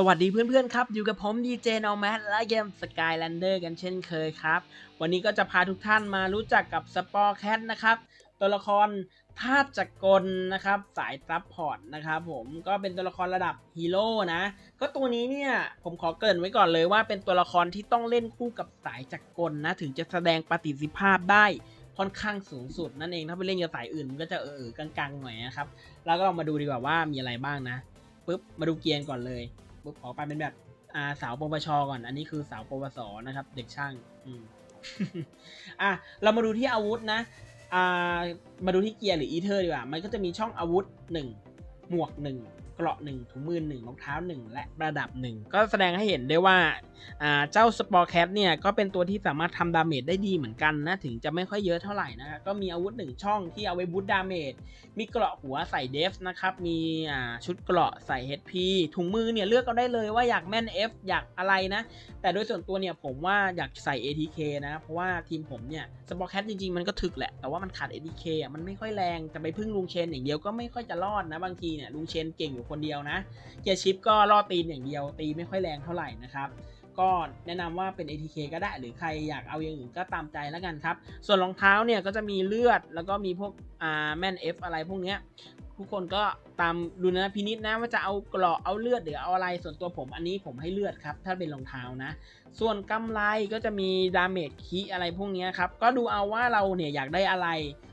สวัสดีเพื่อนๆครับ อยู่กับผมดีเจนอแมทและเกม Skylander กันเช่นเคยครับ วันนี้ก็จะพาทุกท่านมารู้จักกับสปอร์แคทนะครับ ตัวละครธาตุจักรกลนะครับ สายซับพอร์ตนะครับผมก็เป็นตัวละครระดับฮีโร่นะ ก็ตัวนี้เนี่ยผมขอเกริ่นไว้ก่อนเลยว่าเป็นตัวละครที่ต้องเล่นคู่กับสายจักรกลนะ ถึงจะแสดงประสิทธิภาพได้ค่อนข้างสูงสุดนั่นเองถ้าไปเล่นกับสายอื่นมันก็จะเออกลางๆหน่อยนะครับ แล้วก็ลองมาดูดีกว่าว่ามีอะไรบ้างนะปุ๊บมาดูเกียร์ก่อนเลย ปุ๊บขอไปเป็นแบบอ่าสาวปวชก่อน อันนี้คือสาวปวสนะครับ เด็กช่างอืมอะเรามาดูที่อาวุธนะอ่ามาดูที่เกียร์หรืออีเทอร์ดีกว่า มันก็จะมีช่องอาวุธหนึ่งหมวกหนึ่ง เกราะ1ถุงมือ1รองเท้า 1 และระดับ 1 ก็แสดงให้เห็นได้ว่าเจ้าสปอร์แคทเนี่ยก็เป็นตัวที่สามารถทำดาเมจได้ดีเหมือนกันนะ ถึงจะไม่ค่อยเยอะเท่าไหร่นะครับก็มีอาวุธ 1 ช่องที่เอาไว้บูตดาเมจมีเกราะหัวใส่เดฟนะครับ มีชุดเกราะใส่ HP ถุงมือเนี่ยเลือกเอาได้เลยว่าอยากแม่น F อยากอะไรนะ แต่โดยส่วนตัวเนี่ยผมว่าอยากใส่ ATK นะ เพราะว่าทีมผมเนี่ยสปอร์แคทจริงๆ มันก็ถึกแหละ แต่ว่ามันขาด ATK อะมันไม่ค่อยแรงจะไปพึ่งลุงเชนอย่างเดียวก็ไม่ค่อยจะรอดนะบางทีเนี่ยลุงเชนเก่งอยู่คนเดียวนะ เกียร์ชิปก็ล่อตีนอย่างเดียว ตีไม่ค่อยแรงเท่าไหร่นะครับก็แนะนำว่าเป็น ATK ก็ได้หรือใครอยากเอาอย่างอื่นก็ตามใจแล้วกันครับ ส่วนรองเท้าเนี่ยก็จะมีเลือดแล้วก็มีพวกอ่าแม่น F อะไรพวกเนี้ยทุกคนก็ตามดูนะพินิษนะว่าจะเอากราะเอาเลือดหรือเอาอะไรส่วนตัวผมอันนี้ผมให้เลือดครับ ถ้าเป็นรองเท้านะ ส่วนกำไรก็จะมีดาเมจคีอะไรพวกนี้ครับก็ดูเอาว่าเราเนี่ยอยากได้อะไร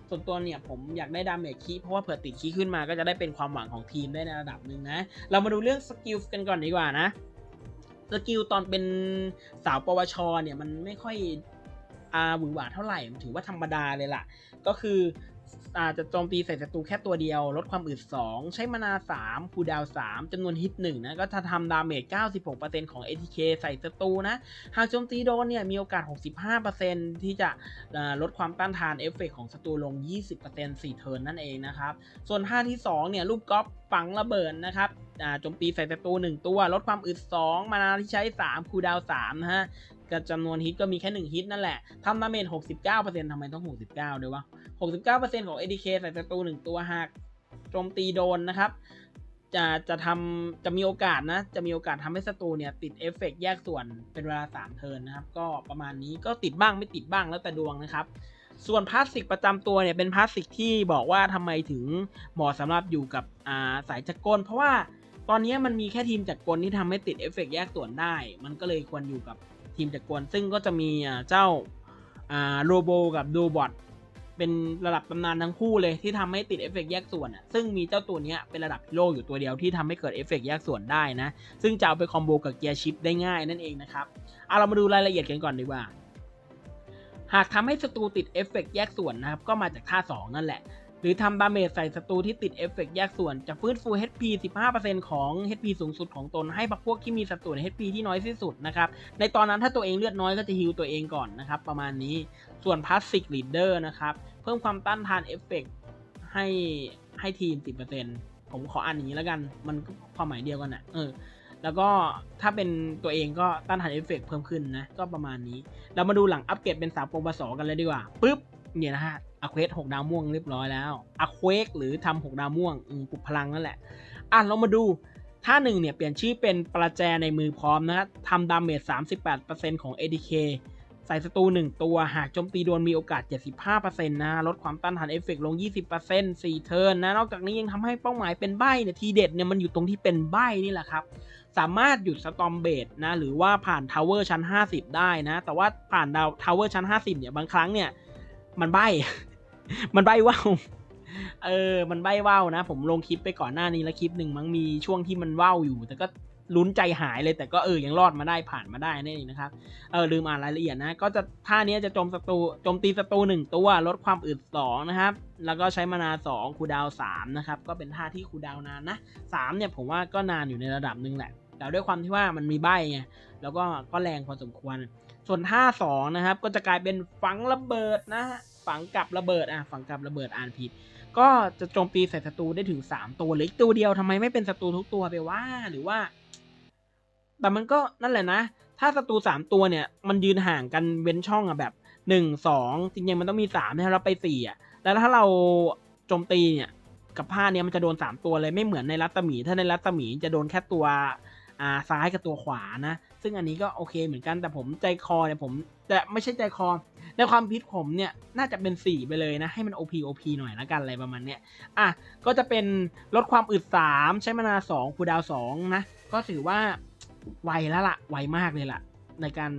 ส่วนตัวเนี่ยผมอยากได้ดาเมจคีเพราะว่าเผื่อติดคีขึ้นมาก็จะได้เป็นความหวังของทีมได้ในระดับหนึ่งนะ เรามาดูเรื่องสกิลกันก่อนดีกว่านะสกิลตอนเป็นสาวปวชเนี่ยมันไม่ค่อยอาหวือหวาเท่าไหร่ถือว่าธรรมดาเลยล่ะ ก็คือ อาจจะโจมตีใส่ศัตรูแค่ตัวเดียว ลดความอึด2 ใช้มานา 3 คูดาว 3 จำนวนฮิต 1 นะ ก็จะทำดาเมจ 96%ของ ATK ใส่ศัตรูนะ หากโจมตีโดนเนี่ย มีโอกาส 65%ที่จะลดความต้านทานเอฟเฟกของศัตรูลง 20% 4 เทิร์นนั่นเองนะครับ ส่วนท่าที่ 2 เนี่ยรูปก๊อปฝังระเบิดนะครับโจมตีใส่ศัตรู1ตัว ลดความอึด2 มานาที่ใช้ 3 คูดาว3นะฮะ ก็จำนวนฮิตก็มีแค่ 1 ฮิตนั่นแหละทำดาเมจ69%ทำไมต้อง 69 ด้วยวะ 69%ของ ADK ใส่ศัตรู1ตัวหากโจมตีโดนนะครับ จะจะทำจะมีโอกาสนะ จะมีโอกาสทำให้ศัตรูเนี่ย ติดเอฟเฟกต์แยกส่วนเป็นเวลา 3 เทิร์นนะครับ ก็ประมาณนี้ก็ติดบ้างไม่ติดบ้างแล้วแต่ดวงนะครับส่วนพลาสติกประจำตัวเนี่ยเป็นพลาสติกที่บอกว่าทำไมถึงเหมาะสำหรับอยู่กับาสายจักรกล เพราะว่าตอนนี้มันมีแค่ทีมจักรกลที่ทำให้ติดเอฟเฟกต์แยกส่วนได้ มันก็เลยควรอยู่กับ ทีมจักรกลซึ่งก็จะมีเจ้าโรโบกับดูบอทเป็นระดับตำนานทั้งคู่เลยที่ทำให้ติดเอฟเฟกต์แยกส่วนอะซึ่งมีเจ้าตัวนี้เป็นระดับโร่อยู่ตัวเดียวที่ทำให้เกิดเอฟเฟกต์แยกส่วนได้นะ ซึ่งจะเอาไปคอมโบกับเกียร์ชิปได้ง่ายนั่นเองนะครับเอาเรามาดูรายละเอียดกันก่อนดีกว่า หากทำให้ศัตรูติดเอฟเฟกต์แยกส่วนนะครับก็มาจากท่า 2 นั่นแหละ รือทำดาเมจใส่ศัตรูที่ติดเอฟเฟกต์แยกส่วน จะฟื้นฟู HP 15%ของ HP สูงสุดของตนให้พวกที่มีสัดส่วน HP ที่น้อยที่สุดนะครับ ในตอนนั้นถ้าตัวเองเลือดน้อยก็จะฮิลตัวเองก่อนนะครับ ประมาณนี้ ส่วนพาสซิกลีดเดอร์นะครับ เพิ่มความต้านทานเอฟเฟกต์ให้ให้ทีม 10%ผมขออ่านอย่างนี้แล้วกัน มันความหมายเดียวกันอะเออแล้วก็ถ้าเป็นตัวเองก็ต้านทานเอฟเฟกต์เพิ่มขึ้นนะ ก็ประมาณนี้ เรามาดูหลังอัปเกรดเป็นสาวโปรบสอกันเลยดีกว่าปุ๊บเนี่ยนะฮะ อะเควสหกดาวม่วงเรียบร้อยแล้วอะเควสหรือทำหกดาวม่วงปลุกพลังนั่นแหละ อะเรามาดูท่าหนึ่งเนี่ยเปลี่ยนชื่อเป็นประแจในมือพร้อมนะครับทำดาเมจ38%ของ ADK ใส่ศัตรู1ตัว หากโจมตีโดนมีโอกาส 75%นะ ลดความต้านทานเอฟเฟกต์ลง 20% 4 เทิร์นนะ นอกจากนี้ยังทำให้เป้าหมายเป็นใบเนี่ยทีเด็ดเนี่ยมันอยู่ตรงที่เป็นใบนี่แหละครับ สามารถหยุดสตอมเบดนะ หรือว่าผ่านทาวเวอร์ชั้น 50 ได้นะ แต่ว่าผ่านดาวทาวเวอร์ชั้น 50 เนี่ย บางครั้งเนี่ย มันใบ มันใบว่าวเออ มันใบว่าวนะ ผมลงคลิปไปก่อนหน้านี้แล้วคลิปหนึ่งมั้งมีช่วงที่มันว่าวอยู่ แต่ก็ลุ้นใจหายเลยแต่ก็เออยังรอดมาได้ผ่านมาได้นั่นเองนะครับเออลืมอ่านรายละเอียดนะ ก็จะท่านี้จะโจมศัตรูโจมตีศัตรูหนึ่งตัวลดความอึดสองนะครับ แล้วก็ใช้มานาสองคูดาวสามนะครับ ก็เป็นท่าที่คูดาวน์นานนะสามเนี่ยผมว่าก็นานอยู่ในระดับหนึ่งแหละ แต่ด้วยความที่ว่ามันมีใบไงแล้วก็ก็แรงพอสมควร ส่วนท่าสองนะครับ ก็จะกลายเป็นฝังระเบิดนะฮะ ฝังกับระเบิดอะฝังกับระเบิดอ่านผิด ก็จะโจมตีใส่ศัตรูได้ถึง 3 ตัวเหรืออีกตัวเดียวทำไมไม่เป็นศัตรูทุกตัวไปว่าหรือว่า แต่มันก็นั่นแหละนะ ถ้าศัตรูสามตัวเนี่ย มันยืนห่างกันเว้นช่องอะแบบหนึ่งสองจริงๆมันต้องมีสามถ้าเราไปสี่อะแล้วถ้าเราโจมตีเนี่ยกับผ้าเนี่ยมันจะโดนสามตัวเลยไม่เหมือนในรัศมี ถ้าในรัศมีจะโดนแค่ตัวอ่าซ้ายกับตัวขวานะซึ่งอันนี้ก็โอเคเหมือนกันแต่ผมใจคอเนี่ยผมแต่ไม่ใช่ใจคอ ในความคิดผมเนี่ยน่าจะเป็น 4 ไปเลยนะ ให้มัน OP OP หน่อยละกันอะไรประมาณเนี้ยอะก็จะเป็นลดความอึด 3 ใช้มานา2คูดาว2นะ ก็ถือว่าไวแล้วละ่ะ ไวมากเลยล่ะ ในการ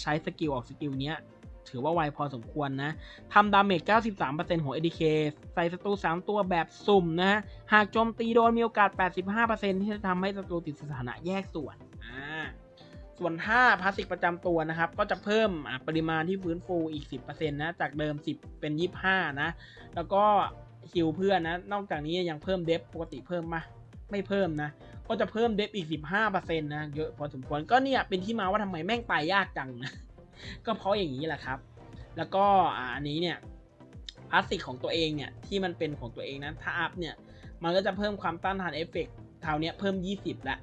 ใช้สกิลออกสกิลเนี้ยถือว่าไวพอสมควรนะทำดาเมจ 93%ของ ADK ใส่ศัตรู 3 ตัวแบบสุ่มนะ หากโจมตีโดนมีโอกาส 85%ที่จะทำให้ศัตรูติดสถานะแยกส่วน ส่วนถ้าพาสติกประจำตัวนะครับ ก็จะเพิ่มปริมาณที่ฟื้นฟูอีก 10%นะ จากเดิม 10 เป็น 25 นะ แล้วก็ฮิวเพื่อนนะ นอกจากนี้ยังเพิ่มเดฟปกติเพิ่มมาไม่เพิ่มนะ ก็จะเพิ่มเดฟอีก 15%นะ เยอะพอสมควร ก็เนี่ยเป็นที่มาว่าทำไมแม่งตายยากจังนะ ก็เพราะอย่างนี้แหละครับ แล้วก็อันนี้เนี่ยพลาสติกของตัวเองเนี่ยที่มันเป็นของตัวเองนะถ้าอัพเนี่ยมันก็จะเพิ่มความต้านทานเอฟเฟกต์เท่าเนี้ยเพิ่ม 20ละ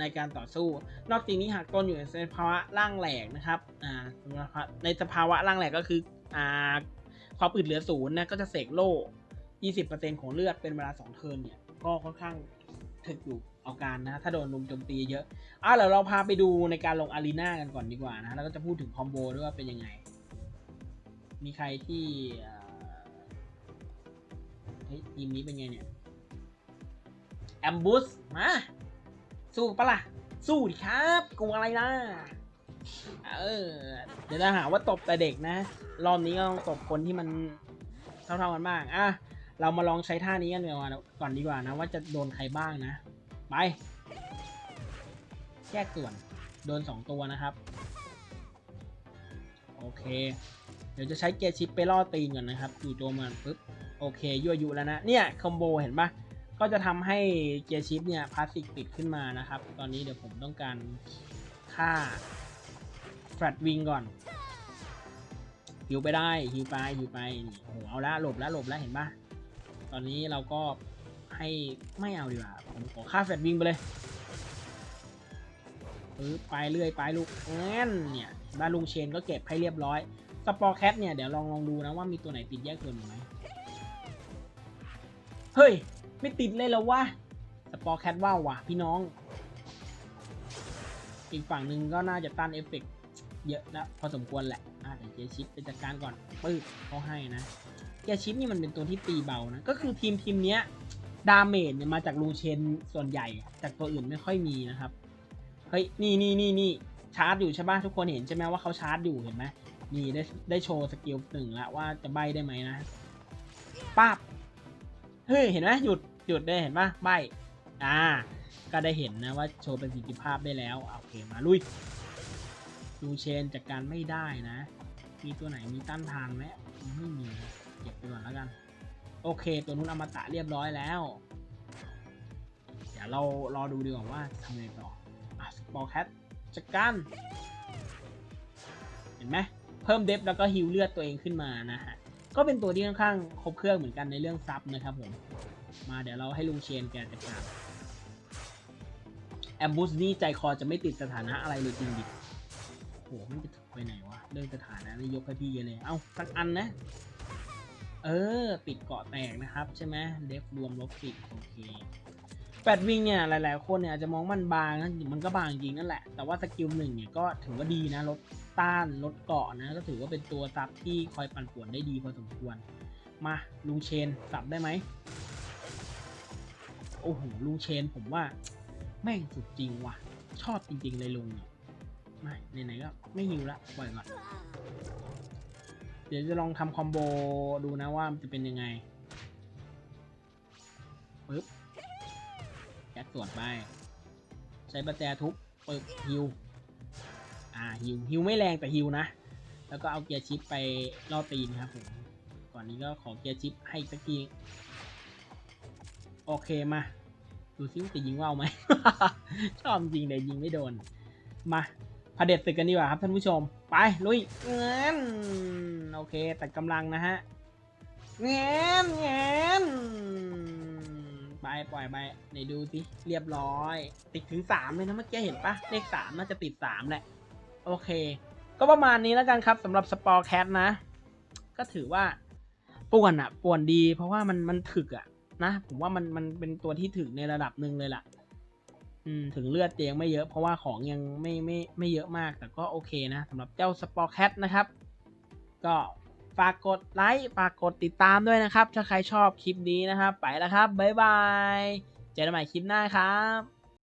ในการต่อสู้ นอกจากนี้หากตนอยู่ในสภาวะร่างแหลกนะครับในสภาวะร่างแหลกก็คืออความอึดเหลือศูนย์นะก็จะเสกโล่20%ของเลือดเป็นเวลา2เทิร์นเนี่ยก็ค่อนข้างถึกอยู่เอาการนะ ถ้าโดนลุมโจมตีเยอะอะเดี๋ยวเราพาไปดูในการลงอารีนากันก่อนดีกว่านะ แล้วก็จะพูดถึงคอมโบด้วยว่าเป็นยังไง มีใครที่เฮ้ยทีมนี้เป็นไงเนี่ยแอมบูสมา สู้ปะล่ะ สู้ดิครับ กลัวอะไรล่ะเออ เดี๋ยวจะหาว่าตบแต่เด็กนะ รอบนี้ก็ต้องตบคนที่มันเท่าๆกันบ้าง อะ เรามาลองใช้ท่านี้กันก่อนก่อนดีกว่านะ ว่าจะโดนใครบ้างนะ ไป แยกส่วน โดนสองตัวนะครับ โอเค เดี๋ยวจะใช้เกียร์ชิปไปล่อตีนก่อนนะครับจู่โจมมันปุ๊บ โอเค ยั่วยุแล้วนะ เนี่ยคอมโบเห็นปะ ก็จะทำให้เกียร์ชิปเนี่ยพลาสติกติดขึ้นมานะครับ ตอนนี้เดี๋ยวผมต้องการค่าแฟลตวิงก่อนฮิวไปได้ฮิวไปฮิวไปโอ้โหเอาละหลบล้วหลบล้วเห็นปะตอนนี้เราก็ให้ไม่เอาดีกว่าผมขอค่าแฟลตวิงไปเลยปึ๊บไปเรื่อยไปลูกงั้นเนี่ยบ้านลุงเชนก็เก็บให้เรียบร้อยสปอร์แคทเนี่ยเดี๋ยวลองลองดูนะว่ามีตัวไหนติดแยกส่วนไหมเฮ้ย ไม่ติดเลยแล้ววะสปอร์แคทว่าวว่ะพี่น้อง อีกฝั่งหนึ่งก็น่าจะต้านเอฟเฟกต์เยอะนะพอสมควรแหละอะแต่เจชิปไปจัดการก่อนปื๊ดเขาให้นะเจชิปนี่มันเป็นตัวที่ตีเบานะ ก็คือทีมทีมเนี้ยดาเมจเนี่ยมาจากลูเชนส่วนใหญ่ จากตัวอื่นไม่ค่อยมีนะครับ เฮ้ย นี่นี่นี่นี่ชาร์จอยู่ใช่ปะทุกคนเห็นใช่ไหมว่าเขาชาร์จอยู่เห็นไหมนี่ได้ได้โชว์สกิลหนึ่งแล้วว่าจะใบได้ไหมนะป้าบเฮ้ย เห็นไหมหยุด หยุดได้เห็นปะใบอ่า ก็ได้เห็นนะว่าโชว์ประสิทธิภาพได้แล้วอะโอเคมาลุยดูเชนจากการไม่ได้นะ มีตัวไหนมีต้านทานไหมไม่มีเก็บไปก่อนแล้วกัน โอเค ตัวนู้นอมตะเรียบร้อยแล้ว เดี๋ยวเรารอดูดีกว่าว่าทำไงต่ออะสปอร์แคทจัดการเห็นไหมเพิ่มเดฟแล้วก็ฮิวเลือดตัวเองขึ้นมานะฮะก็เป็นตัวที่ค่อนข้างครบเครื่องเหมือนกันในเรื่องซับนะครับผม มาเดี๋ยวเราให้ลุงเชนแกจัดการแอมบูสนี่ใจคอจะไม่ติดสถานะอะไรเลยจริงดิโหมันจะถึงไปไหนวะ เรื่องสถานะนี่ยกให้พี่เลย เอาสักอันนะ เออ ปิดเกาะแตกนะครับ ใช่ไหมเดฟรวมลบสิบโอเคแปดวิงเนี่ยหลาย ๆ คนเนี่ยอาจจะมองมันบางนะมันก็บางจริงนั่นแหละ แต่ว่าสกิลหนึ่งเนี่ยก็ถือว่าดีนะลดต้านลดเกาะนะ ก็ถือว่าเป็นตัวซับที่คอยปั่นป่วนได้ดีพอสมควร มาลุงเชนสับได้ไหม โอ้โหลุงเชนผมว่า แม่งสุดจริงว่ะ ชอบจริง ๆ เลยลุงเนี่ยไม่ไหนๆก็ไม่หิวละปล่อยก่อน เดี๋ยวจะลองทำคอมโบดูนะว่ามันจะเป็นยังไงปึ๊บแก๊สตรวจไป ใช้ประแจทุบปึ๊บฮิวอ่าฮิวฮิวไม่แรงแต่ฮิวนะ แล้วก็เอาเกียร์ชิปไปล่อตีนครับผมก่อนนี้ก็ขอเกียร์ชิปให้สักที โอเคมา ดูซิว่าจะยิงว่าวไหม ชอบจริงแต่ยิงไม่โดน มาพาเด็ดศึกกันดีกว่าครับท่านผู้ชม ไปลุยเงินโอเคแต่กำลังนะฮะเงินเงินไปปล่อยไปไหนดูสิเรียบร้อย ติดถึงสามเลยนะเมื่อกี้เห็นปะเลขสามน่าจะติดสามแหละ โอเค ก็ประมาณนี้แล้วกันครับสำหรับสปอร์แคทนะ ก็ถือว่าป่วนอะป่วนดี เพราะว่ามันมันถึกอะ นะ ผมว่ามันมันเป็นตัวที่ถึงในระดับหนึ่งเลยล่ะ อืม ถึงเลือดเตียงไม่เยอะเพราะว่าของยังไม่ไม่ไม่เยอะมาก แต่ก็โอเคนะสำหรับเจ้าสปอร์แคทนะครับ ก็ฝากกดไลค์ฝากกดติดตามด้วยนะครับ ถ้าใครชอบคลิปนี้นะครับ ไปแล้วครับ บ๊ายบาย เจอกันใหม่คลิปหน้าครับ